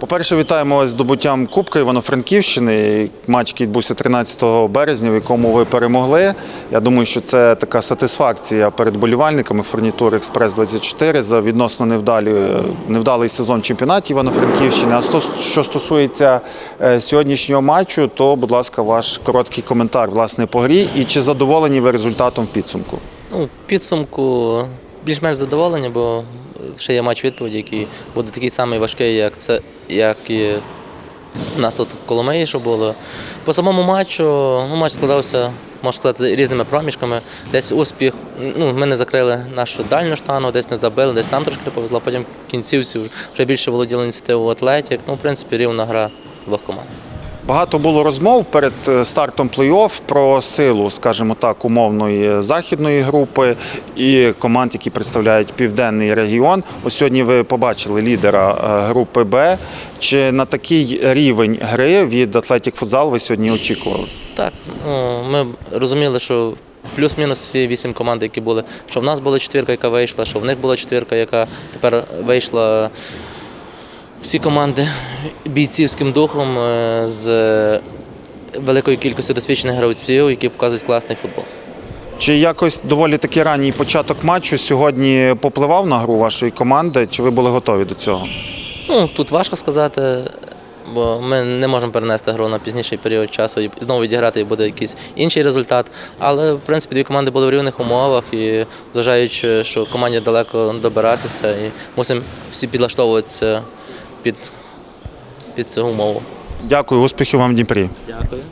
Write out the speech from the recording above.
По-перше, вітаємо вас з здобуттям Кубка Івано-Франківщини. Матч, який відбувся 13 березня, в якому ви перемогли. Я думаю, що це така сатисфакція перед болівальниками фурнітури Експрес 24 за відносно невдалі, невдалий сезон чемпіонатів Івано-Франківщини. А що стосується е, сьогоднішнього матчу, то, будь ласка, ваш короткий коментар власне по грі і чи задоволені ви результатом в підсумку? Ну, підсумку більш-менш задоволені, бо ще є матч відповіді, який буде такий самий важкий, як це, як і у нас тут Коломиї, що було. По самому матчу, ну, матч складався, можна сказати, різними проміжками. Десь успіх, ну, ми не закрили нашу дальню штангу, десь не забили, десь нам трошки не повезло, потім кінцівці вже більше володіли ініціативу Атлетік. Ну, в принципі, рівна гра двох команд. Багато було розмов перед е, стартом плей-офф про силу, скажімо так, умовної західної групи і команд, які представляють південний регіон. Ось сьогодні ви побачили лідера е, групи Б. Чи на такий рівень гри від Атлетік Футзал ви сьогодні очікували? Так, ну, ми розуміли, що плюс-мінус всі вісім команд, які були, що в нас була четвірка, яка вийшла, що в них була четвірка, яка тепер вийшла. Всі команди бійцівським духом е, з великою кількістю досвідчених гравців, які показують класний футбол. Чи якось доволі таки ранній початок матчу сьогодні попливав на гру вашої команди? Чи ви були готові до цього? Ну, тут важко сказати, бо ми не можемо перенести гру на пізніший період часу і знову відіграти і буде якийсь інший результат. Але в принципі дві команди були в рівних умовах і зважаючи, що команді далеко добиратися, і мусимо всі підлаштовуватися під, під цю умову. Дякую, успіхів вам в Дніпрі. Дякую.